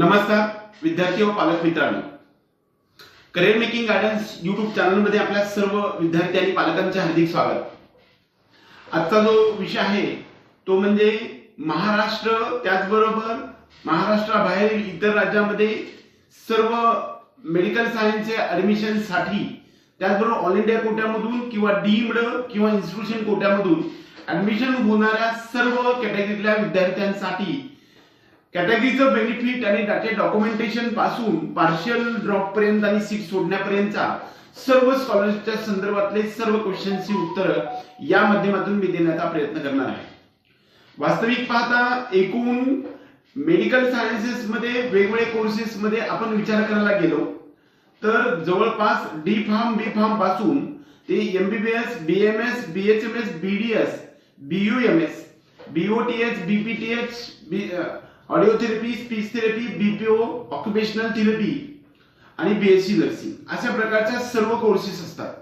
नमस्कार विद्यार्थी व पालक मित्रांनो. करिअर मेकिंग गायडन्स युट्यूब चॅनलमध्ये आपल्या सर्व विद्यार्थी आणि पालकांचे हार्दिक स्वागत. आजचा जो विषय आहे तो म्हणजे महाराष्ट्र त्याचबरोबर महाराष्ट्राबाहेरील इतर राज्यामध्ये सर्व मेडिकल सायन्सचे ऍडमिशनसाठी त्याचबरोबर ऑल इंडिया कोट्यामधून किंवा डीम्ड किंवा इन्स्टिट्यूशन कोट्यामधून ऍडमिशन होणाऱ्या सर्व कॅटेगरीतल्या विद्यार्थ्यांसाठी कॅटेगरीचं बेनिफिट आणि त्याचे डॉक्युमेंटेशनपासून पार्शियल ड्रॉप पर्यंत आणि सीट सोडण्यापर्यंतचा सर्व स्कॉलरशिपच्या संदर्भातले सर्व क्वेश्चनची उत्तरं या माध्यमातून मी देण्याचा प्रयत्न करणार आहे. वास्तविक पाहता एकूण मेडिकल सायन्सेस मध्ये वेगवेगळे कोर्सेस मध्ये आपण विचार करायला गेलो तर जवळपास डी फार्म बी फार्मपासून ते MBBS BMS BHMS BDS BUMS BOTH BPTH audio therapy speech therapy BPO occupational therapy आणि बीएससी नर्सिंग अशा प्रकारच्या सर्व कोर्सेस असतात.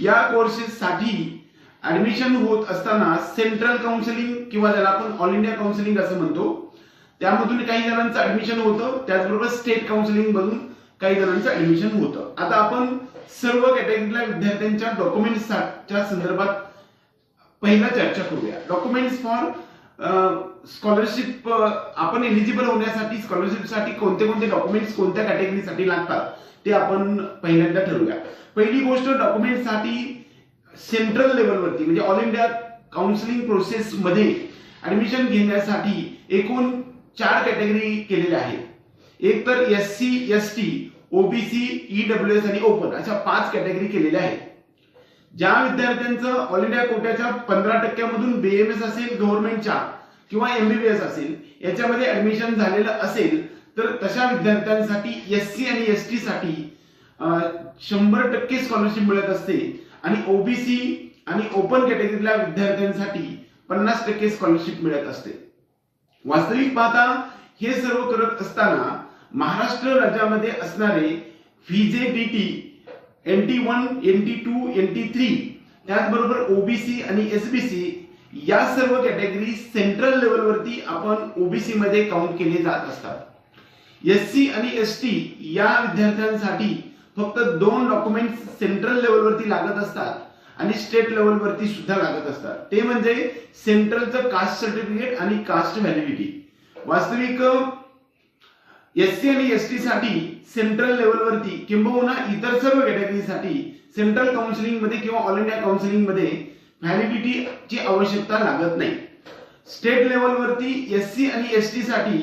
या कोर्सेससाठी ऍडमिशन होत असताना सेंट्रल काउन्सिलिंग किंवा ज्याला आपण ऑल इंडिया काउन्सिलिंग असं म्हणतो त्यामधून काही जणांचं ऍडमिशन होतं त्याचबरोबर स्टेट काउन्सिलिंग मधून काही जणांचं ऍडमिशन होतं. आता आपण सर्व कॅटेगरीतल्या विद्यार्थ्यांच्या डॉक्युमेंट्सच्या संदर्भात पहिला चर्चा करूया. डॉक्युमेंट्स फॉर स्कॉलरशिप आपण एलिजिबल होण्यासाठी स्कॉलरशिपसाठी कोणते कोणते डॉक्युमेंट्स कोणत्या कॅटेगरीसाठी लागतात ते आपण पहिल्यांदा ठरवूया. पहिली गोष्ट डॉक्युमेंटसाठी सेंट्रल लेवलवरती म्हणजे ऑल इंडिया काउन्सिलिंग प्रोसेस मध्ये ऍडमिशन घेण्यासाठी एकूण चार कॅटेगरी केलेल्या आहेत. एक तर S C S T OBC EW S आणि ओपन अशा पाच कॅटेगरी केलेल्या आहेत. ज्या विद्यार्थ्यांचं ऑल इंडिया कोट्याच्या पंधरा टक्क्यामधून बीएमएस असेल गव्हर्नमेंटच्या किंवा एमबीबीएस असेल याच्यामध्ये ऍडमिशन झालेलं असेल तर तशा विद्यार्थ्यांसाठी एस सी आणि एस टी साठी शंभर टक्के स्कॉलरशिप मिळत असते. आणि ओबीसी आणि ओपन कॅटेगरीतल्या विद्यार्थ्यांसाठी पन्नास टक्के स्कॉलरशिप मिळत असते. वास्तविक पाहता हे सर्व करत असताना महाराष्ट्र राज्यामध्ये असणारे VJ D T N T one N T two N T three त्याचबरोबर ओबीसी आणि एसबीसी या सर्व कॅटेगरी सेंट्रल लेवलवरती आपण ओबीसी मध्ये काउंट केले जात असतात. एस सी आणि एस टी या विद्यार्थ्यांसाठी फक्त दोन डॉक्युमेंट सेंट्रल लेवलवरती लागत असतात आणि स्टेट लेवलवरती सुद्धा लागत असतात. ते म्हणजे सेंट्रलचं कास्ट सर्टिफिकेट आणि कास्ट व्हॅलिडिटी वास्तविक एस सी आणि एस टी साठी सेंट्रल लेवलवरती किंबहुना इतर सर्व कॅटेगरीसाठी सेंट्रल काउन्सिलिंगमध्ये किंवा ऑल इंडिया काउन्सिलिंगमध्ये व्हॅलिडिटीची आवश्यकता लागत नाही. स्टेट लेवलवरती एस सी आणि एस टी साठी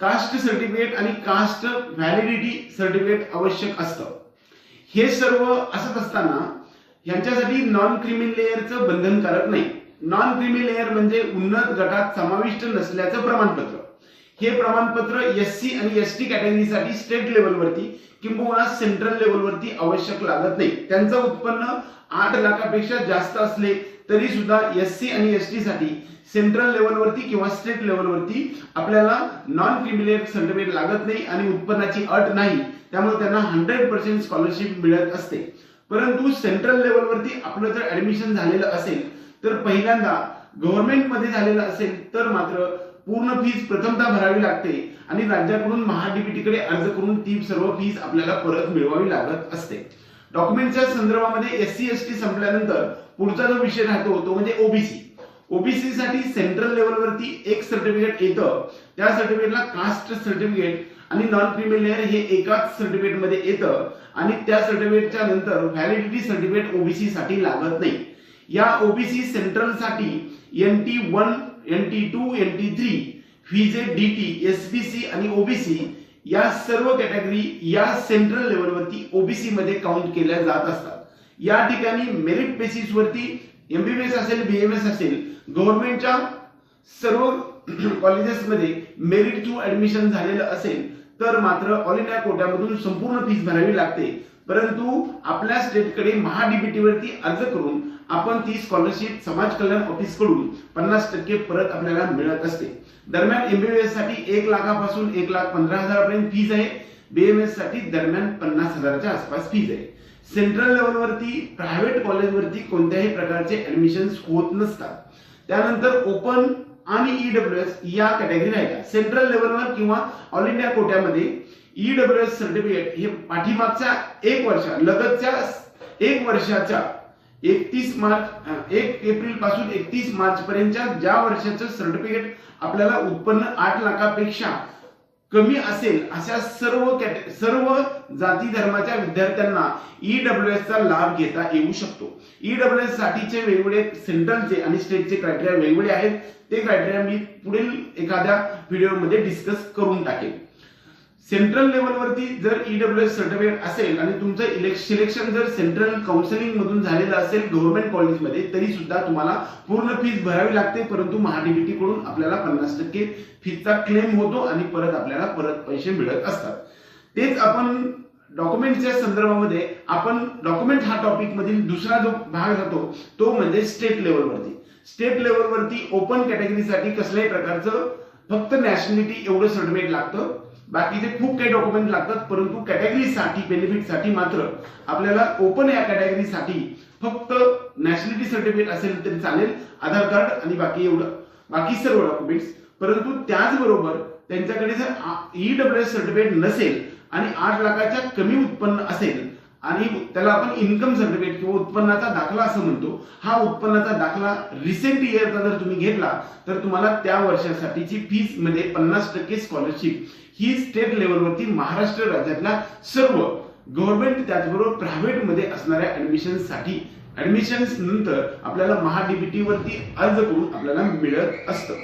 कास्ट सर्टिफिकेट आणि कास्ट व्हॅलिडिटी सर्टिफिकेट आवश्यक असतं. हे सर्व असत असताना यांच्यासाठी नॉन क्रिमी लेअरचं बंधनकारक नाही. नॉन क्रिमी लेअर म्हणजे उन्नत गटात समाविष्ट नसल्याचं प्रमाणपत्र. हे प्रमाणपत्र एस सी आणि एस टी कॅटेगरीसाठी स्टेट लेवलवरती किंबहुना सेंट्रल लेवलवरती आवश्यक लागत नाही. त्यांचं उत्पन्न आठ लाखापेक्षा जास्त असले तरी सुद्धा एस सी आणि एस टी साठी सेंट्रल लेवलवरती किंवा स्टेट लेवलवरती आपल्याला नॉन क्रिमिलेअर सर्टिफिकेट लागत नाही आणि उत्पन्नाची अट नाही. त्यामुळे त्यांना हंड्रेड पर्सेंट स्कॉलरशिप मिळत असते. परंतु सेंट्रल लेवलवरती आपलं जर ऍडमिशन झालेलं असेल तर पहिल्यांदा गव्हर्नमेंटमध्ये झालेलं असेल तर मात्र पूर्ण फीस प्रथमता भरावी लागते आणि राज्याकडून महाडीबीटीकडे अर्ज करून ती सर्व फीस आपल्याला परत मिळवावी लागत असते. डॉक्युमेंटच्या संदर्भामध्ये एस सी एस टी संपल्यानंतर पुढचा जो विषय राहतो तो म्हणजे ओबीसी ओबीसी साठी सेंट्रल लेवलवरती एक सर्टिफिकेट येतं. त्या सर्टिफिकेटला कास्ट सर्टिफिकेट आणि नॉन क्रिमिलेअर हे एकाच सर्टिफिकेटमध्ये येतं. आणि त्या सर्टिफिकेटच्या नंतर व्हॅलिडिटी सर्टिफिकेट ओबीसी साठी लागत नाही. या OBC सेंट्रलसाठी N T one N T two N T three VJD D T SBC आणि ओबीसी या सर्व कॅटेगरी या सेंट्रल लेवलवरती ओबीसी मध्ये काउंट केल्या जात असतात. या ठिकाणी मेरिट बेसिस वरती एमबीबीएस असेल बीएमएस असेल गव्हर्नमेंटच्या सर्व कॉलेजेसमध्ये मेरिट थ्रू ऍडमिशन झालेलं असेल तर मात्र ऑल इंडिया कोट्यामधून संपूर्ण फीस भरावी लागते. परंतु आपल्या स्टेटकडे महाडीबीटी वरती अर्ज करून आपण ती स्कॉलरशिप समाज कल्याण ऑफिसकडून पन्नास टक्के परत आपल्याला मिळत असते. दरम्यान एमबीबीएससाठी एक लाखापासून एक लाख पंधरा हजारापर्यंत फीज आहे. बीएमएससाठी दरम्यान पन्नास हजाराच्या आसपास फीज आहे. सेंट्रल लेवलवरती प्रायव्हेट कॉलेजवरती कोणत्याही प्रकारचे ऍडमिशन होत नसतात. त्यानंतर ओपन आणि ईडब्ल्यू एस या कॅटेगरी राहिल्या. सेंट्रल लेवलवर किंवा ऑल इंडिया कोट्यामध्ये ईडब्ल्यू एस सर्टिफिकेट हे पाठीमागच्या एक वर्षा लगतच्या एक वर्षाच्या एकतीस मार्च एक एप्रिलपासून एकतीस मार्च पर्यंतच्या ज्या वर्षाचं सर्टिफिकेट आपल्याला उत्पन्न आठ लाखापेक्षा कमी असेल अशा सर्व कॅटे सर्व जाती धर्माच्या विद्यार्थ्यांना ईडब्ल्यू चा लाभ घेता येऊ शकतो. ईडब्ल्यू एस साठीचे वेगवेगळे सेंट्रलचे आणि स्टेटचे क्रायटेरिया वेगवेगळे आहेत ते क्रायटेरिया मी पुढील एखाद्या व्हिडिओमध्ये डिस्कस करून टाकेल सेंट्रल लेवलवरती जर ईडब्ल्यू एस सर्टिफिकेट असेल आणि तुमचं सिलेक्शन जर सेंट्रल काउन्सिलिंग मधून झालेलं असेल गव्हर्नमेंट कॉलेजमध्ये तरी सुद्धा तुम्हाला पूर्ण फीस भरावी लागते परंतु महाडीबीटी कडून आपल्याला पन्नास टक्के फीचा क्लेम होतो आणि परत आपल्याला परत पैसे मिळत असतात. तेच आपण डॉक्युमेंटच्या संदर्भामध्ये आपण डॉक्युमेंट हा टॉपिक मधील दुसरा जो भाग जातो तो म्हणजे स्टेट लेवलवरती स्टेट लेवलवरती ओपन कॅटेगरीसाठी कसल्याही प्रकारचं फक्त नॅशनॅलिटी एवढं सर्टिफिकेट लागतं. बाकीचे खूप काही डॉक्युमेंट लागतात परंतु कॅटेगरीसाठी बेनिफिटसाठी मात्र आपल्याला ओपन या कॅटेगरीसाठी फक्त नॅशनॅलिटी सर्टिफिकेट असेल तरी चालेल आधार कार्ड आणि बाकी एवढं. बाकी सर्व डॉक्युमेंट्स परंतु त्याचबरोबर त्यांच्याकडे जर ईडब्ल्यू एस सर्टिफिकेट नसेल आणि आठ लाखाच्या कमी उत्पन्न असेल आणि त्याला आपण इन्कम सर्टिफिकेट किंवा उत्पन्नाचा दाखला असं म्हणतो हा उत्पन्नाचा दाखला रिसेंट इयरचा जर तुम्ही घेतला तर तुम्हाला त्या वर्षासाठीची फीसमध्ये पन्नास टक्के स्कॉलरशिप ही स्टेट लेवलवरती महाराष्ट्र राज्यातल्या सर्व गव्हर्नमेंट त्याचबरोबर प्रायव्हेटमध्ये असणाऱ्या ऍडमिशनसाठी. ऍडमिशन नंतर आपल्याला महाडीबीटी वरती अर्ज करून आपल्याला मिळत असतं.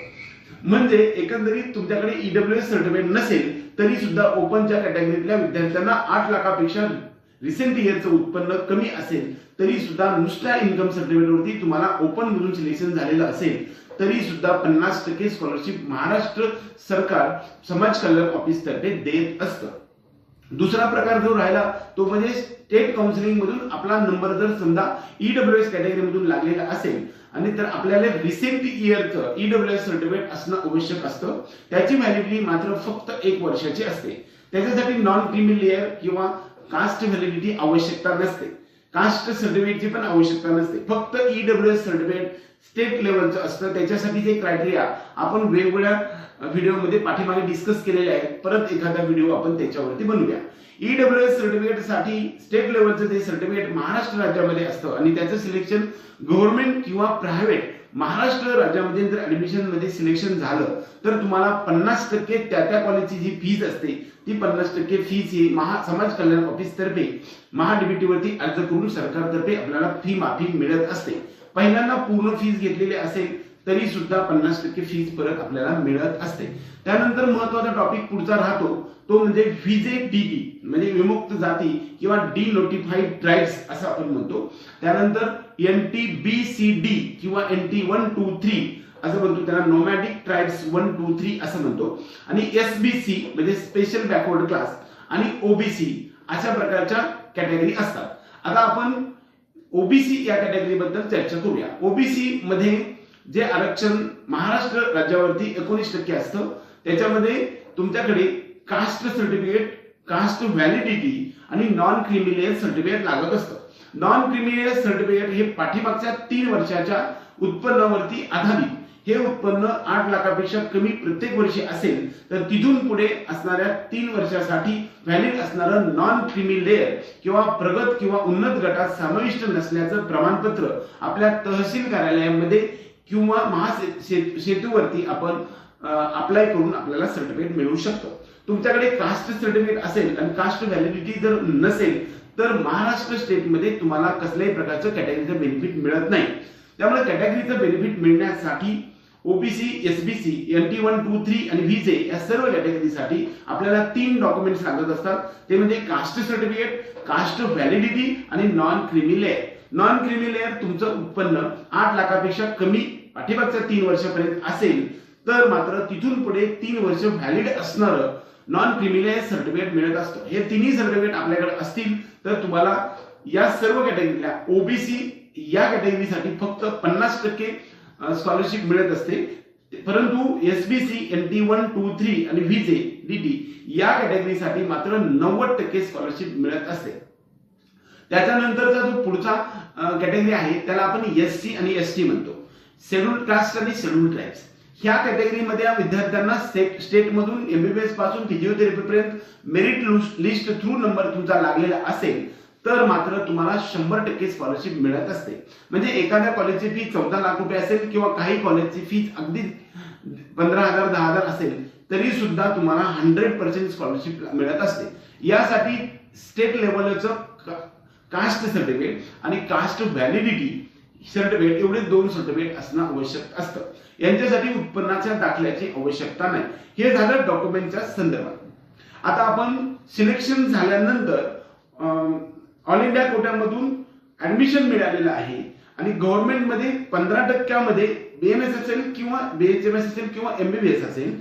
म्हणजे एकंदरीत तुमच्याकडे ईडब्ल्यू एस सर्टिफिकेट नसेल तरी सुद्धा ओपनच्या कॅटेगरीतल्या विद्यार्थ्यांना आठ लाखापेक्षा रिसेंट इयरचं उत्पन्न कमी असेल तरी सुद्धा नुसत्या इन्कम सर्टिफिकेटवरती तुम्हाला ओपन मधून सिलेक्शन झालेलं असेल. तरी सुद्धा पन्नास टक्के स्कॉलरशिप महाराष्ट्र सरकार समाज कल्याण ऑफिस तर्फे देत असतं. दुसरा प्रकार जो राहिला तो म्हणजे स्टेट काउन्सिलिंग मधून आपला नंबर जर समजा ईडब्ल्यू एस कॅटेगरी मधून लागलेला असेल आणि तर आपल्याला रिसेंट इयरचं ईडब्ल्यू एस सर्टिफिकेट असणं आवश्यक असतं. त्याची व्हॅलिडिटी मात्र फक्त एक वर्षाची असते. त्याच्यासाठी नॉन क्रिमी लेअर किंवा कास्ट व्हॅलिडिटी आवश्यकता नसते. कास्ट सर्टिफिकेटची पण आवश्यकता नसते. फक्त ईडब्ल्यू एस सर्टिफिकेट स्टेट लेवलचं असतं. त्याच्यासाठी जे क्रायटेरिया आपण वेगवेगळ्या व्हिडिओमध्ये पाठीमागे डिस्कस केलेले आहेत. परत एखादा व्हिडिओ आपण त्याच्यावरती बनवूया. ईडब्ल्यू एस सर्टिफिकेटसाठी स्टेट लेवलचं ते सर्टिफिकेट महाराष्ट्र राज्यामध्ये असतं आणि त्याचं सिलेक्शन गव्हर्नमेंट किंवा प्रायव्हेट महाराष्ट्र राज्यामध्ये जर ऍडमिशनमध्ये सिलेक्शन झालं तर तुम्हाला पन्नास टक्के त्या त्या कॉलेजची जी फीज असते ती पन्नास टक्के फीज ही महा समाज कल्याण ऑफिस तर्फे महाडीबीटी वरती अर्ज करून सरकारतर्फे आपल्याला फी माफी मिळत असते. पहिल्यांदा पूर्ण फीज घेतलेली असेल तरी सुद्धा पन्नास टक्के फीज परत आपल्याला मिळत असते. त्यानंतर महत्त्वाचा टॉपिक पुढचा राहतो तो म्हणजे विजे डीबी म्हणजे विमुक्त जाती किंवा डी नोटिफाईड ट्राईब्स असं आपण म्हणतो. त्यानंतर N T B C D किंवा N T one two three असं म्हणतो त्याला. Nomadic tribes one two three असं म्हणतो. आणि एस बी सी म्हणजे स्पेशल बॅकवर्ड क्लास आणि ओबीसी अशा प्रकारच्या कॅटेगरी असतात. आता आपण ओबीसी या कॅटेगरी बद्दल चर्चा करूया. ओबीसी मध्ये जे आरक्षण महाराष्ट्र राज्यावरती एकोणीस टक्के असतं त्याच्यामध्ये तुमच्याकडे कास्ट सर्टिफिकेट कास्ट व्हॅलिडिटी आणि नॉन क्रिमिलेअर सर्टिफिकेट लागत असतं. नॉन क्रिमिलेअर सर्टिफिकेट हे पाठीमागच्या तीन वर्षाच्या उत्पन्नावरती आधारित. हे उत्पन्न आठ लाखापेक्षा कमी प्रत्येक वर्षी असेल तर तिथून पुढे असणाऱ्या तीन वर्षासाठी व्हॅलिड असणारं नॉन क्रिमी लेअर किंवा प्रगत किंवा उन्नत गटात समाविष्ट नसल्याचं प्रमाणपत्र आपल्या तहसील कार्यालयामध्ये किंवा महासेतूवरती आपण अप्लाय करून आपल्याला सर्टिफिकेट मिळू शकतो. तुमच्याकडे कास्ट सर्टिफिकेट असेल आणि कास्ट व्हॅलिडिटी जर नसेल तर महाराष्ट्र स्टेटमध्ये तुम्हाला कसल्याही प्रकारचं कॅटेगरीचं बेनिफिट मिळत नाही. त्यामुळे कॅटेगरीचं बेनिफिट मिळण्यासाठी OBC SBC N T one two three आणि व्हीजे या सर्व कॅटेगरीसाठी आपल्याला तीन डॉक्युमेंट्स लागत असतात. ते म्हणजे कास्ट सर्टिफिकेट कास्ट व्हॅलिडिटी आणि non creamy layer non creamy layer तुमचं उत्पन्न आठ लाखापेक्षा कमी पाठीमागच्या तीन वर्षापर्यंत असेल तर मात्र तिथून पुढे तीन वर्ष व्हॅलिड असणारं नॉन क्रिमिलेअर सर्टिफिकेट मिळत असतं. हे तिन्ही सर्टिफिकेट आपल्याकडे असतील तर तुम्हाला या सर्व कॅटेगरीला ओबीसी या कॅटेगरीसाठी फक्त पन्नास टक्के स्कॉलरशिप मिळत असते. परंतु SBC N T one two three आणि व्हीजे डी या कॅटेगरीसाठी मात्र नव्वद टक्के स्कॉलरशिप मिळत असते. त्याच्यानंतरचा जो पुढचा कॅटेगरी आहे त्याला आपण एस सी आणि एस टी म्हणतो. शेड्यूल कास्ट आणि शेड्यूल ट्राईब्स ह्या कॅटेगरीमध्ये या विद्यार्थ्यांना स्टेट स्टेटमधून एमबीबीएसपासून फिजिओथेरपी पर्यंत मेरिट लिस्ट थ्रू नंबर तुमचा लागलेला असेल. तर मात्र तुम्हाला शंभर टक्के स्कॉलरशिप मिळत असते. म्हणजे एखाद्या कॉलेजची फी चौदा लाख रुपये असेल किंवा काही कॉलेजची फी अगदी पंधरा हजार दहा हजार असेल तरी सुद्धा तुम्हाला हंड्रेड पर्सेंट स्कॉलरशिप मिळत असते. यासाठी स्टेट लेवलचं कास्ट सर्टिफिकेट आणि कास्ट व्हॅलिडिटी सर्टिफिकेट एवढे दोन सर्टिफिकेट असणं आवश्यक असतं. यांच्यासाठी उत्पन्नाच्या दाखल्याची आवश्यकता नाही. हे झालं डॉक्युमेंटच्या संदर्भात. आता आपण सिलेक्शन झाल्यानंतर ऑल इंडिया कोट्यामधून ऍडमिशन मिळालेलं आहे. आणि गव्हर्नमेंटमध्ये पंधरा टक्क्यामध्ये बीएमएस असेल किंवा बीएचएमएस असेल किंवा एमबीबीएस असेल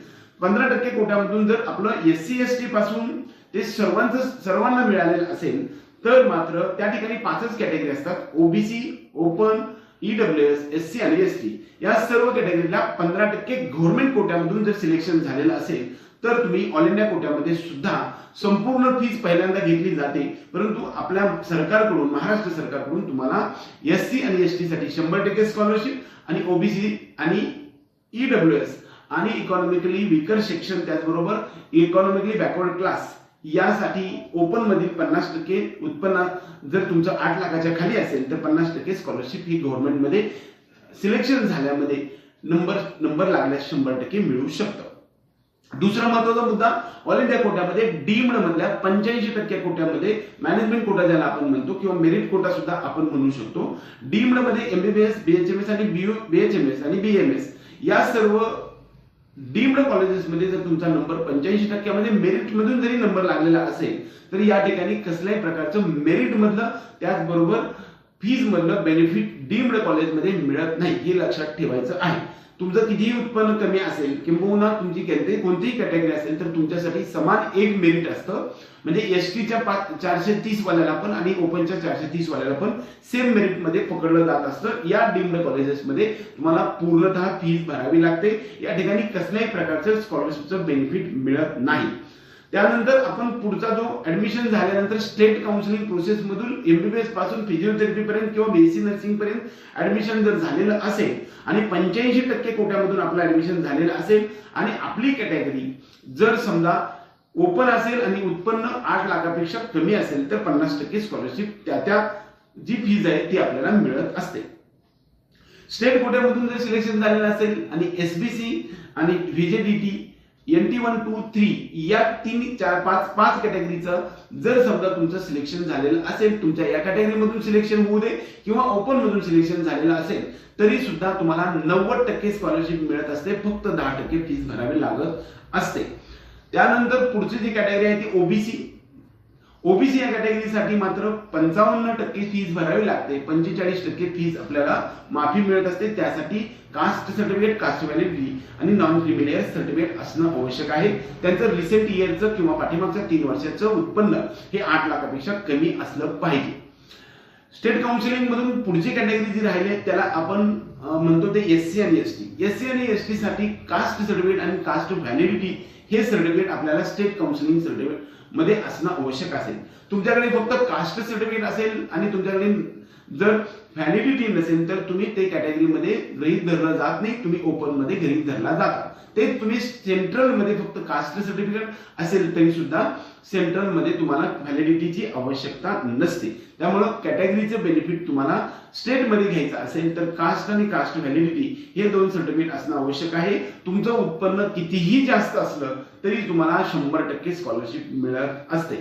पंधरा टक्के कोट्यामधून जर आपलं एस सी एस टी पासून ते सर्वांचं सर्वांना मिळालेलं असेल तर मात्र त्या ठिकाणी पाचच कॅटेगरी असतात. OBC open EW S S C आणि एस टी या सर्व कॅटेगरीला पंधरा टक्के गव्हर्नमेंट कोट्यामधून जर सिलेक्शन झालेलं असेल तर तुम्ही ऑल इंडिया कोट्यामध्ये सुद्धा संपूर्ण फीज पहिल्यांदा घेतली जाते. परंतु आपल्या सरकारकडून महाराष्ट्र सरकारकडून तुम्हाला एस सी आणि एस टी साठी शंभर टक्के स्कॉलरशिप आणि ओबीसी आणि ईडब्ल्यू एस आणि इकॉनॉमिकली विकर सेक्शन त्याचबरोबर इकॉनॉमिकली बॅकवर्ड क्लास यासाठी ओपन मधील पन्नास टक्के उत्पन्न जर तुमचं आठ लाखाच्या खाली असेल तर पन्नास टक्के स्कॉलरशिप ही गव्हर्नमेंटमध्ये सिलेक्शन झाल्यामध्ये नंबर नंबर लागल्यास शंभर टक्के मिळू शकतं. दुसरा महत्त्वाचा मुद्दा ऑल इंडिया कोट्यामध्ये डीम्ड मधल्या पंच्याऐंशी टक्के कोट्यामध्ये मॅनेजमेंट कोटा ज्याला आपण म्हणतो किंवा मेरिट कोटा सुद्धा आपण म्हणू शकतो. डीम्डमध्ये एमबीबीएस बीएचएमएस आणि बीएचएमएस आणि बीएमएस या सर्व डीम्ड कॉलेजेसमध्ये जर तुमचा नंबर पंच्याऐंशी टक्क्यामध्ये मेरिट मधून जरी नंबर लागलेला असेल तर या ठिकाणी कसल्याही प्रकारचं मेरिट मधलं त्याचबरोबर फीज मधलं बेनिफिट डीम्ड कॉलेजमध्ये मिळत नाही हे लक्षात ठेवायचं आहे. तुमचं कितीही उत्पन्न कमी असेल किंबहुना तुमची कोणतीही कॅटेगरी असेल तर तुमच्यासाठी समान एक मेरिट असतं. म्हणजे एस टीच्या चारशे तीस वाल्याला पण आणि ओपनच्या चारशे तीस वाल्याला पण सेम मेरिटमध्ये पकडलं जात असतं. या डीम्ड कॉलेजेसमध्ये तुम्हाला पूर्णतः फीज भरावी लागते. या ठिकाणी कसल्याही प्रकारचं स्कॉलरशिपचं बेनिफिट मिळत नाही. त्यानंतर आपण पुढचा जो ऍडमिशन झाल्यानंतर स्टेट काउन्सिलिंग प्रोसेस मधून एमबीबीएसपासून फिजिओथेरपी पर्यंत किंवा बीएससी नर्सिंग पर्यंत ऍडमिशन जर झालेलं असेल आणि पंच्याऐंशी टक्के कोट्यामधून आपलं ऍडमिशन झालेलं असेल आणि आपली कॅटेगरी जर समजा ओपन असेल आणि उत्पन्न आठ लाखापेक्षा कमी असेल तर पन्नास टक्के स्कॉलरशिप त्या त्या जी फीज आहे ती आपल्याला मिळत असते. स्टेट कोट्यामधून जर सिलेक्शन झालेलं असेल आणि एसबीसी आणि VJDT N T one two three या तीन चार पाच पाच कॅटेगरीचं जर समजा तुमचं सिलेक्शन झालेलं असेल तुमच्या या कॅटेगरीमधून सिलेक्शन होऊ दे किंवा ओपन मधून सिलेक्शन झालेलं असेल तरी सुद्धा तुम्हाला नव्वद टक्के स्कॉलरशिप मिळत असते फक्त दहा टक्के फीस भरावी लागत असते. त्यानंतर पुढची जी कॅटेगरी आहे ती ओबीसी ओबीसी या कॅटेगरीसाठी मात्र पंचावन्न टक्के फीज भरावी लागते. पंचेचाळीस टक्के फीज आपल्याला माफी मिळत असते. त्यासाठी कास्ट सर्टिफिकेट कास्ट व्हॅलिडिटी आणि नॉन क्रिमिलियर सर्टिफिकेट असणं आवश्यक आहे. त्यांचं रिसेंट इयरचं किंवा पाठीमागच्या तीन वर्षाचं उत्पन्न हे आठ लाखापेक्षा कमी असलं पाहिजे. स्टेट काउन्सिलिंग मधून पुढची कॅटेगरी जी राहिली त्याला आपण म्हणतो ते एससी आणि एस टी एस सी आणि एस टी साठी कास्ट सर्टिफिकेट आणि कास्ट व्हॅलिडिटी हे सर्टिफिकेट आपल्याला स्टेट काउन्सिलिंग सर्टिफिकेट मध्ये असणं आवश्यक असेल. तुमच्याकडे फक्त कास्ट सर्टिफिकेट असेल आणि तुमच्याकडे जर व्हॅलिडिटी नसेल तर तुम्ही ते कॅटेगरीमध्ये गृहित धरलं जात नाही तुम्ही ओपनमध्ये गृहित धरला जाता. ते तुम्ही सेंट्रलमध्ये फक्त कास्ट सर्टिफिकेट असेल तरी सुद्धा सेंट्रलमध्ये तुम्हाला व्हॅलिडिटीची आवश्यकता नसते. त्यामुळं कॅटेगरीचं बेनिफिट तुम्हाला स्टेटमध्ये घ्यायचं असेल तर कास्ट आणि कास्ट व्हॅलिडिटी हे दोन सर्टिफिकेट असणं आवश्यक आहे. तुमचं उत्पन्न कितीही जास्त असलं तरी तुम्हाला शंभर टक्के स्कॉलरशिप मिळत असते.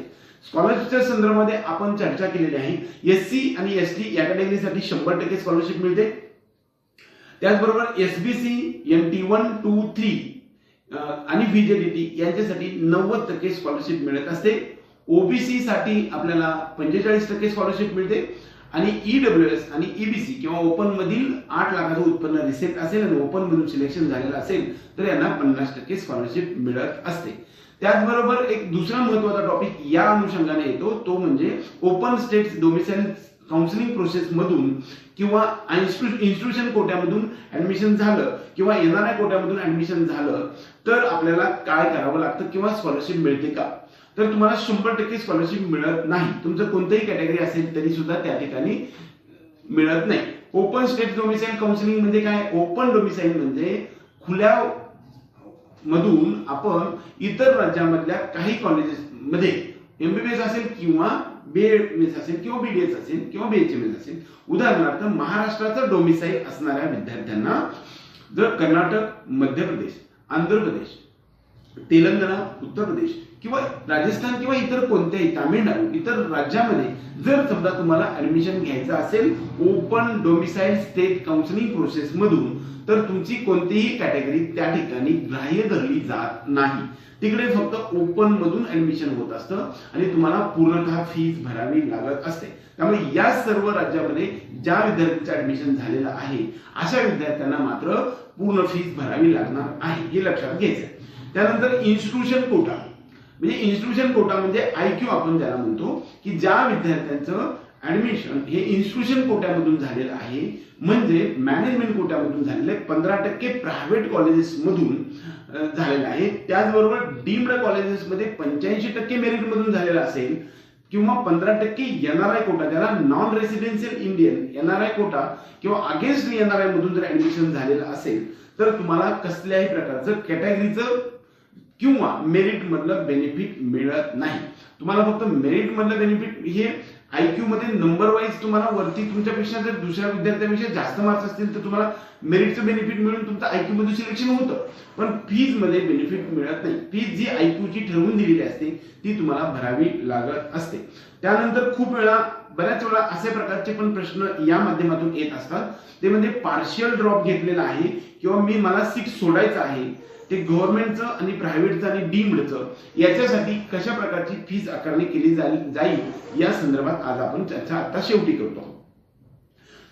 स्कॉलरशिपच्या संदर्भामध्ये आपण चर्चा केलेली आहे. एससी आणि एस टी या कॅटेगरीसाठी शंभर टक्के स्कॉलरशिप मिळते. त्याचबरोबर SBC M T one two three आणि व्हीजेडीटी यांच्यासाठी नव्वद टक्के स्कॉलरशिप मिळत असते. ओबीसी साठी आपल्याला पंचेचाळीस टक्के स्कॉलरशिप मिळते. आणि ईडब्ल्यू एस आणि ईबीसी किंवा ओपन मधील आठ लाखाचं उत्पन्न रिसेंट असेल आणि ओपन मधून सिलेक्शन झालेलं असेल तर यांना पन्नास टक्के स्कॉलरशिप मिळत असते. त्याचबरोबर एक दुसरा महत्त्वाचा टॉपिक या अनुषंगाने येतो. तो म्हणजे open state domicile counselling process मधून किंवा इन्स्टिट्यूशन कोट्यामधून ऍडमिशन झालं किंवा येणाऱ्या कोट्यामधून ऍडमिशन झालं तर आपल्याला काय करावं लागतं किंवा स्कॉलरशिप मिळते का? तर तुम्हाला शंभर टक्के स्कॉलरशिप मिळत नाही. तुमचं कोणतंही कॅटेगरी असेल तरी सुद्धा त्या ठिकाणी मिळत नाही. ओपन स्टेट डोमिसाईल काउन्सिलिंग म्हणजे काय? ओपन डोमिसाईल म्हणजे खुल्या मधून आपण इतर राज्यामधल्या काही कॉलेजेस मध्ये एमबीबीएस असेल किंवा बीएडएस असेल किंवा बीडीएस असेल किंवा बीएचएमएस असेल उदाहरणार्थ महाराष्ट्राचं डोमिसाईल असणाऱ्या विद्यार्थ्यांना जर कर्नाटक मध्य प्रदेश आंध्र प्रदेश तेलंगणा उत्तर प्रदेश किंवा राजस्थान किंवा इतर कोणत्याही तामिळनाडू इतर राज्यामध्ये जर समजा तुम्हाला ऍडमिशन घ्यायचं असेल open domicile state counselling process मधून तर तुमची कोणतीही कॅटेगरी त्या ठिकाणी ग्राह्य धरली जात नाही. तिकडे फक्त ओपन मधून ऍडमिशन होत असतं आणि तुम्हाला पूर्णतः फीस भरावी लागत असते. त्यामुळे या सर्व राज्यामध्ये ज्या विद्यार्थ्यांचं ऍडमिशन झालेलं आहे अशा विद्यार्थ्यांना मात्र पूर्ण फीस भरावी लागणार आहे हे लक्षात घ्यायचं त्यानंतर इन्स्टिट्यूशन कोटा म्हणजे इन्स्टिट्यूशन कोटा म्हणजे आयक्यू आपण ज्याला म्हणतो की ज्या विद्यार्थ्यांचं ऍडमिशन हे इन्स्टिट्यूशन कोट्यामधून झालेलं आहे. म्हणजे मॅनेजमेंट कोट्यामधून झालेलं आहे. पंधरा टक्के प्रायव्हेट कॉलेजेसमधून झालेलं आहे. त्याचबरोबर डीम्ड कॉलेजेसमध्ये पंच्याऐंशी टक्के मेरिटमधून झालेलं असेल किंवा पंधरा टक्के एनआरआय कोटा ज्याला non residential Indian NRI quota किंवा अगेन्स्ट एनआरआय मधून जर ऍडमिशन झालेलं असेल तर तुम्हाला कसल्याही प्रकारचं कॅटेगरीचं किंवा मेरिट मधलं बेनिफिट मिळत नाही. तुम्हाला फक्त मेरिट मधलं बेनिफिट हे आयक्यू मध्ये नंबर वाईज तुम्हाला वरती तुमच्यापेक्षा जर दुसऱ्या विद्यार्थ्यापेक्षा जास्त मार्क्स असतील तर तुम्हाला मेरिटचं बेनिफिट मिळून तुमचं आयक्यू मध्ये सिलेक्शन होतं. पण फीजमध्ये बेनिफिट मिळत नाही. फीज जी आयक्यूची ठरवून दिलेली असते ती तुम्हाला भरावी लागत असते. त्यानंतर खूप वेळा बऱ्याच वेळा असे प्रकारचे पण प्रश्न या माध्यमातून येत असतात. ते म्हणजे पार्शियल ड्रॉप घेतलेला आहे किंवा मी मला सीट सोडायचं आहे ते गव्हर्नमेंटचं आणि प्रायव्हेटचं आणि डीमडचं याच्यासाठी कशा प्रकारची फीज आकारणी केली जाईल या संदर्भात आज आपण चर्चा आता शेवटी करतो.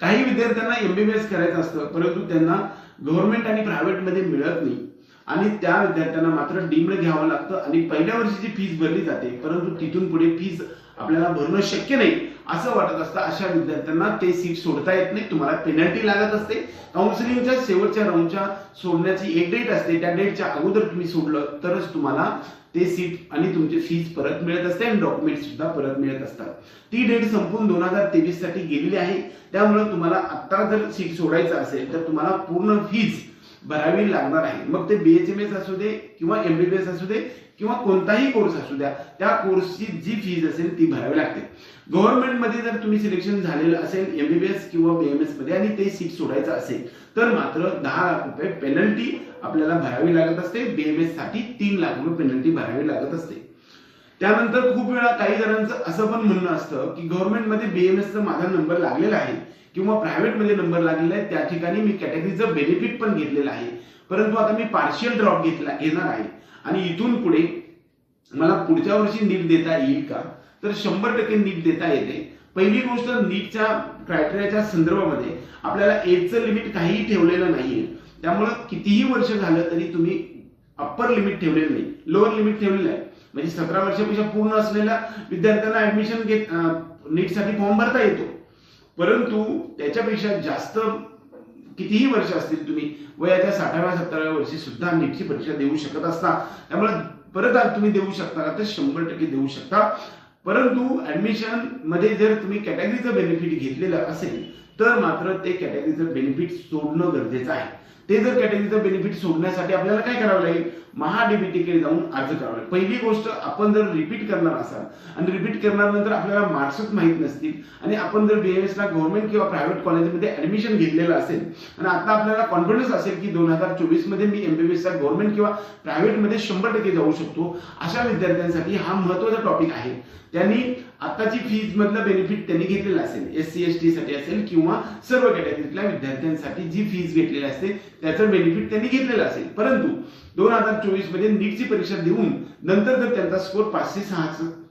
काही विद्यार्थ्यांना एमबीबीएस करायचं असतं परंतु त्यांना गव्हर्नमेंट आणि प्रायव्हेटमध्ये मिळत नाही. आणि त्या विद्यार्थ्यांना मात्र डीमड घ्यावं लागतं आणि पहिल्या वर्षीची फीज भरली जाते परंतु तिथून पुढे फीज आपल्याला भरणं शक्य नाही असं वाटत असतं. अशा विद्यार्थ्यांना ते सीट सोडता येत नाही. तुम्हाला पेनल्टी लागत असते. काउन्सिलिंगच्या शेवटच्या राऊंडच्या सोडण्याची एक डेट असते. त्या डेटच्या अगोदर तुम्ही सोडलं तरच तुम्हाला ते सीट आणि तुमची फीज परत मिळत असते आणि डॉक्युमेंट सुद्धा परत मिळत असतात. ती डेट संपून दोन हजार तेवीससाठी गेलेली आहे. त्यामुळे तुम्हाला आता जर सीट सोडायचं असेल तर तुम्हाला पूर्ण फीज भरावी लागणार आहे. मग ते बीएचएमएस असू दे किंवा एमबीबीएस असू दे किंवा कोणताही कोर्स असू द्या त्या कोर्सची जी फीज असेल ती भरावी लागते. गव्हर्नमेंटमध्ये जर तुम्ही सिलेक्शन झालेलं असेल एमबीबीएस किंवा बीएमएसमध्ये आणि ते सीट सोडायचं असेल तर मात्र दहा लाख रुपये पेनल्टी आपल्याला भरावी लागत असते. बीएमएससाठी तीन लाख रुपये पेनल्टी भरावी लागत असते. त्यानंतर खूप वेळा काही जणांचं असं पण म्हणणं असतं की गव्हर्नमेंटमध्ये बीएमएसचा माझा नंबर लागलेला आहे. किंवा प्रायव्हेटमध्ये नंबर लागलेला आहे त्या ठिकाणी मी कॅटेगरीचं बेनिफिट पण घेतलेलं आहे. परंतु आता मी पार्शियल ड्रॉप घेतला घेणार आहे. आणि इथून पुढे मला पुढच्या वर्षी नीट देता येईल का? तर शंभर टक्के नीट देता येते. पहिली गोष्ट नीटच्या क्रायटेरियाच्या संदर्भामध्ये आपल्याला एजचं लिमिट काहीही ठेवलेलं नाहीये. त्यामुळं कितीही वर्ष झालं तरी तुम्ही अप्पर लिमिट ठेवलेलं नाही. लोअर लिमिट ठेवलेलं आहे. म्हणजे सतरा वर्षापेक्षा पूर्ण असलेल्या विद्यार्थ्यांना ऍडमिशन घेत नीटसाठी फॉर्म भरता येतो. परंतु त्याच्यापेक्षा जास्त कितीही वर्ष असतील तुम्ही वयाच्या साठाव्या सत्तराव्या वर्षी सुद्धा नीटची परीक्षा देऊ शकत असता. त्यामुळे परत तुम्ही देऊ शकता तर शंभर टक्के देऊ शकता. परंतु ऍडमिशनमध्ये जर तुम्ही कॅटेगरीचं बेनिफिट घेतलेलं असेल तर मात्र ते कॅटेगरीचं बेनिफिट सोडणं गरजेचं आहे. ते जर कॅटेगरीचं बेनिफिट सोडण्यासाठी आपल्याला काय करावं लागेल? महाडीबीटीकडे जाऊन अर्ज करावा लागेल. पहिली गोष्ट आपण जर रिपीट करणार असाल आणि रिपीट करणार नंतर आपल्याला मार्क्सच माहीत नसतील आणि आपण जर बीएमएसला गव्हर्नमेंट किंवा प्रायव्हेट कॉलेजमध्ये ऍडमिशन घेतलेलं असेल आणि आता आपल्याला कॉन्फिडन्स असेल की दोन हजार चोवीसमध्ये मी एमबीबीएसला गव्हर्नमेंट किंवा प्रायव्हेटमध्ये शंभर टक्के जाऊ शकतो अशा विद्यार्थ्यांसाठी हा महत्त्वाचा टॉपिक आहे. त्यांनी आताची फीज मधलं बेनिफिट त्यांनी घेतलेला असेल एस सी एस टी साठी असेल किंवा सर्व कॅटेगरीतल्या विद्यार्थ्यांसाठी जी फीज घेतलेली असते त्याचं बेनिफिट त्यांनी घेतलेलं असेल. परंतु दोन हजार चोवीसमध्ये नीटची परीक्षा देऊन नंतर जर त्यांचा स्कोर पाचशे सहा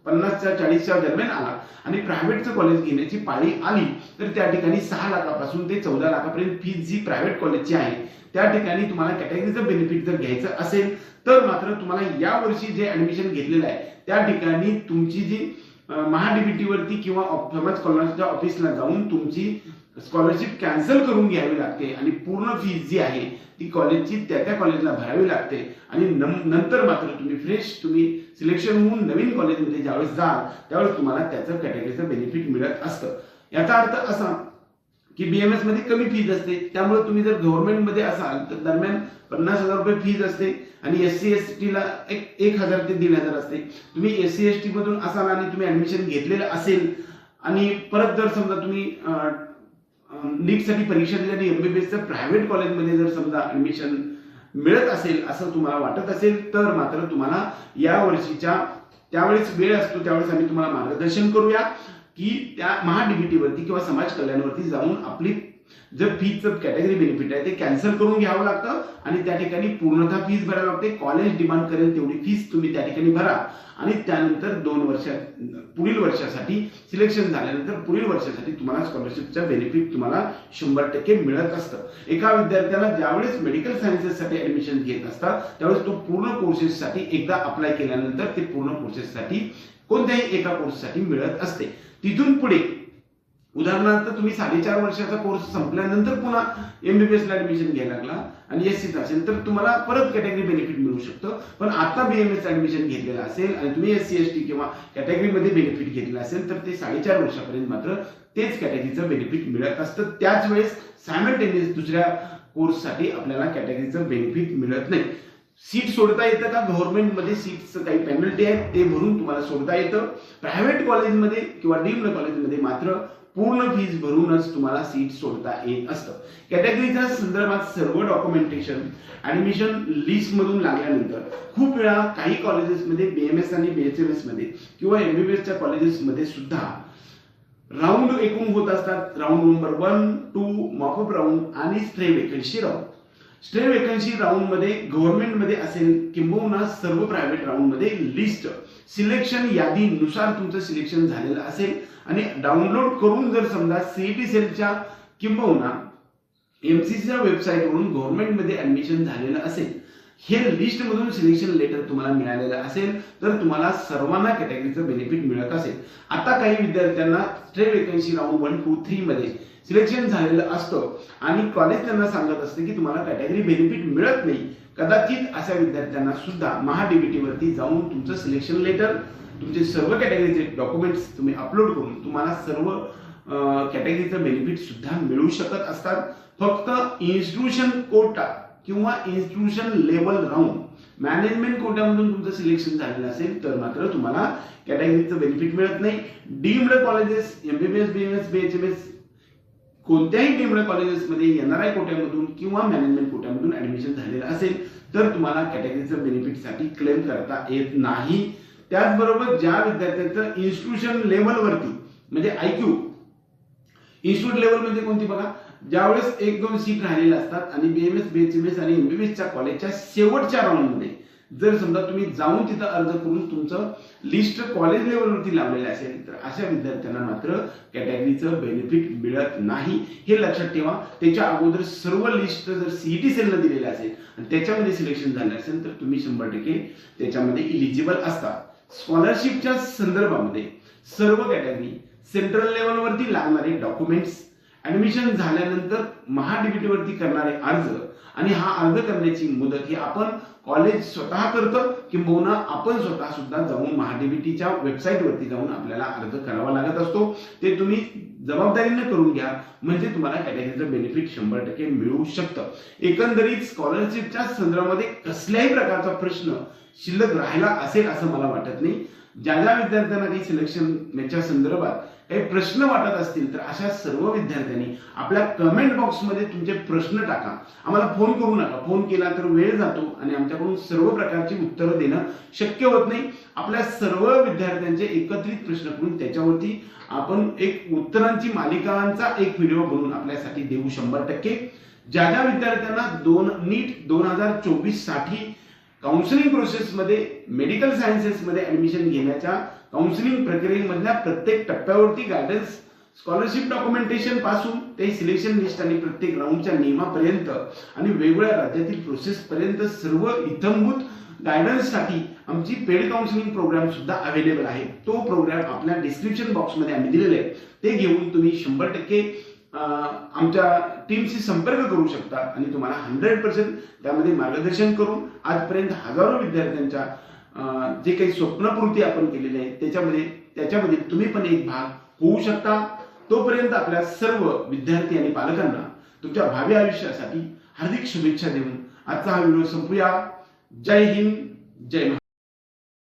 पन्नासच्या चाळीसच्या दरम्यान आला आणि प्रायव्हेटचं कॉलेज घेण्याची पाळी आली तर त्या ठिकाणी सहा लाखापासून ते चौदा लाखापर्यंत फीज जी प्रायव्हेट कॉलेजची आहे त्या ठिकाणी तुम्हाला कॅटेगरीचं बेनिफिट जर घ्यायचं असेल तर मात्र तुम्हाला या वर्षी जे ऍडमिशन घेतलेलं आहे त्या ठिकाणी तुमची जी महाडीबीटीवरती किंवा समाज कल्याणच्या ऑफिसला जाऊन तुमची स्कॉलरशिप कॅन्सल करून घ्यावी लागते आणि पूर्ण फीज जी आहे ती कॉलेजची त्या त्या कॉलेजला भरावी लागते. आणि नंतर मात्र तुम्ही फ्रेश तुम्ही सिलेक्शन होऊन नवीन कॉलेजमध्ये ज्यावेळेस जाल त्यावेळेस तुम्हाला त्याचं कॅटेगरीचं बेनिफिट मिळत असतं. याचा अर्थ असा की बीएमएसमध्ये कमी फीज असते. त्यामुळे तुम्ही जर गव्हर्नमेंटमध्ये असाल तर दरम्यान पन्नास हजार रुपये फीज असते आणि एस सी एस टीला एक एक हजार ते दीड हजार असते. तुम्ही एस सी एस टी मधून असाल आणि तुम्ही ऍडमिशन घेतलेलं असेल आणि परत जर समजा तुम्ही नीटसाठी परीक्षा दिली आणि एमबीबीएसचं प्रायव्हेट कॉलेजमध्ये जर समजा ऍडमिशन मिळत असेल असं तुम्हाला वाटत असेल तर मात्र तुम्हाला या वर्षीच्या त्यावेळेस वेळ असतो त्यावेळेस आम्ही तुम्हाला मार्गदर्शन करूया. की त्या महाडीबीटी वरती किंवा समाज कल्याणवरती जाऊन आपली जे फीचं कॅटेगरी बेनिफिट आहे ते कॅन्सल करून घ्यावं लागतं आणि त्या ठिकाणी पूर्णतः फीस भरावी लागते. कॉलेज डिमांड करेल तेवढी फीस तुम्ही त्या ठिकाणी भरा. आणि त्यानंतर दोन वर्षात पुढील वर्षासाठी सिलेक्शन झाल्यानंतर पुढील वर्षासाठी तुम्हाला स्कॉलरशिपचा बेनिफिट तुम्हाला शंभर टक्के मिळत असतं. एका विद्यार्थ्याला ज्यावेळेस मेडिकल सायन्सेससाठी ऍडमिशन घेत असतात त्यावेळेस तो पूर्ण कोर्सेससाठी एकदा अप्लाय केल्यानंतर ते पूर्ण कोर्सेससाठी कोणत्याही एका कोर्ससाठी मिळत असते. तिथून पुढे. उदाहरणार्थ तुम्ही साडेचार वर्षाचा कोर्स संपल्यानंतर पुन्हा एमबीबीएस ला ऍडमिशन घ्यायला लागला आणि एससी चा असेल तर तुम्हाला परत कॅटेगरी बेनिफिट मिळू शकतं. पण आता बीएमएस ऍडमिशन घेतलेलं असेल आणि तुम्ही एससी एस टी किंवा कॅटेगरीमध्ये बेनिफिट घेतलं असेल तर ते साडेचार वर्षापर्यंत मात्र तेच कॅटेगरीचं बेनिफिट मिळत असतं. त्याच वेळेस सायमल्टेनियस दुसऱ्या कोर्ससाठी आपल्याला कॅटेगरीचं बेनिफिट मिळत नाही. सीट सोडता येतं का? गव्हर्नमेंटमध्ये सीटचं काही पेनल्टी आहे ते भरून तुम्हाला सोडता येतं. प्रायव्हेट कॉलेजमध्ये किंवा डीम्ड कॉलेजमध्ये मात्र पूर्ण फीज भरूनच तुम्हाला सीट सोडता येत असतं. कॅटेगरीच्या संदर्भात सर्व डॉक्युमेंटेशन ऍडमिशन लिस्ट मधून लागल्यानंतर खूप वेळा काही कॉलेजेसमध्ये बीएमएस आणि बीएचएमएसमध्ये किंवा एमबीबीएसच्या कॉलेजेसमध्ये सुद्धा राऊंड एकूण होत असतात. Round number one two mop up round आणि stray vacancy round stay vacancy राऊंडमध्ये गव्हर्नमेंटमध्ये असेल किंबहुना सर्व प्रायव्हेट राऊंडमध्ये लिस्ट सिलेक्शन यादीनुसार तुमचं सिलेक्शन झालेलं असेल. आणि डाउनलोड करून जर समजा सीईटी सेलच्या किंबहुना एमसीसीच्या वेबसाईटवरून गव्हर्नमेंटमध्ये ऍडमिशन झालेलं असेल हे लिस्ट मधून सिलेक्शन लेटर तुम्हाला मिळालेलं असेल तर तुम्हाला सर्वांना कॅटेगरीचं बेनिफिट मिळत असेल. आता काही विद्यार्थ्यांना trade vacancy round one two three मध्ये सिलेक्शन झालेलं असतं. आणि कॉलेज त्यांना सांगत असते की तुम्हाला कॅटेगरी बेनिफिट मिळत नाही. कदाचित अशा विद्यार्थ्यांना सुद्धा महाडीबीटी वरती जाऊन तुमचं सिलेक्शन लेटर तुमचे सर्व कॅटेगरीचे डॉक्युमेंट्स तुम्ही अपलोड करून तुम्हाला सर्व कॅटेगरीचं बेनिफिट सुद्धा मिळू शकत असतात. फक्त इन्स्टिट्यूशन कोटा किंवा इन्स्टिट्यूशन लेवल राहून मॅनेजमेंट कोट्यामधून तुमचं सिलेक्शन झालेलं असेल तर मात्र तुम्हाला कॅटेगरीचं बेनिफिट मिळत नाही. Deemed colleges MBBS BMS BHMS कोणत्याही डीम्ड कॉलेजेसमध्ये एनआरआय कोट्यामधून किंवा मॅनेजमेंट कोट्यामधून ऍडमिशन झालेलं असेल तर तुम्हाला कॅटेगरीचं बेनिफिटसाठी क्लेम करता येत नाही. त्याचबरोबर ज्या विद्यार्थ्यांचं इन्स्टिट्यूशन लेवलवरती म्हणजे आयक्यू इन्स्टिट्यूट लेवल म्हणजे कोणती बघा? ज्यावेळेस एक दोन सीट राहिलेल्या असतात आणि बीएमएस बीएचएमएस आणि एमबीबीएसच्या कॉलेजच्या शेवटच्या राऊंडमध्ये जर समजा तुम्ही जाऊन तिथं अर्ज करून तुमचं लिस्ट कॉलेज लेवलवरती लावलेलं असेल तर अशा विद्यार्थ्यांना मात्र कॅटेगरीचं बेनिफिट मिळत नाही. हे लक्षात ठेवा. त्याच्या अगोदर सर्व लिस्ट जर सीईटी सेलनं दिलेलं असेल आणि त्याच्यामध्ये सिलेक्शन झालं असेल तर तुम्ही शंभर टक्के त्याच्यामध्ये इलिजिबल असता. स्कॉलरशिपच्या संदर्भामध्ये सर्व कॅटेगरी सेंट्रल लेवलवरती लागणारे डॉक्युमेंट्स ऍडमिशन झाल्यानंतर महाडीबीटीवरती करणारे अर्ज आणि हा अर्ज करण्याची मुदत ही आपण कॉलेज स्वतः करतं किंबहुना आपण स्वतः सुद्धा जाऊन महाडीबीटीच्या वेबसाईटवरती जाऊन आपल्याला अर्ज करावा लागत असतो. ते तुम्ही जबाबदारीने करून घ्या म्हणजे तुम्हाला कॅटेगरीचं बेनिफिट शंभर टक्के मिळू शकतं. एकंदरीत स्कॉलरशिपच्या संदर्भामध्ये कसल्याही प्रकारचा प्रश्न शिल्लक राहिला असेल असं मला वाटत नाही. ज्या ज्या विद्यार्थ्यांना काही सिलेक्शन याच्या संदर्भात काही प्रश्न वाटत असतील तर अशा सर्व विद्यार्थ्यांनी आपल्या कमेंट बॉक्समध्ये तुमचे प्रश्न टाका. आम्हाला फोन करू नका. फोन केला तर वेळ जातो आणि आमच्याकडून सर्व प्रकारची उत्तरं देणं शक्य होत नाही. आपल्या सर्व विद्यार्थ्यांचे एकत्रित प्रश्न करून त्याच्यावरती आपण एक उत्तरांची मालिकांचा एक व्हिडिओ बनवून आपल्यासाठी देऊ शंभर टक्के. ज्या ज्या विद्यार्थ्यांना दोन नीट दोन हजार चोवीससाठी काउन्सिलिंग प्रोसेसमध्ये मेडिकल सायन्सेसमध्ये ऍडमिशन घेण्याच्या काउन्सिलिंग प्रक्रियेमधल्या प्रत्येक टप्प्यावरती गायडन्स स्कॉलरशिप डॉक्युमेंटेशनपासून ते सिलेक्शन लिस्ट आणि प्रत्येक राऊंडच्या नियमापर्यंत आणि वेगवेगळ्या राज्यातील प्रोसेस पर्यंत सर्व इथंभूत गायडन्ससाठी आमची पेड काउन्सिलिंग प्रोग्राम सुद्धा अवेलेबल आहे. तो प्रोग्राम आपल्या डिस्क्रिप्शन बॉक्समध्ये आम्ही दिलेला आहे. ते घेऊन तुम्ही शंभर टक्के आमच्या टीमशी संपर्क करू शकता आणि तुम्हाला हंड्रेड पर्सेंट त्यामध्ये मार्गदर्शन करून आजपर्यंत हजारो विद्यार्थ्यांच्या जे काही स्वप्नपूर्ती आपण केलेली आहे त्याच्यामध्ये त्याच्यामध्ये तुम्ही पण एक भाग होऊ शकता. तोपर्यंत आपल्या सर्व विद्यार्थी आणि पालकांना तुमच्या भावी आयुष्यासाठी हार्दिक शुभेच्छा देऊन आजचा हा व्हिडिओ संपूया. जय हिंद जय महाराष्ट्र.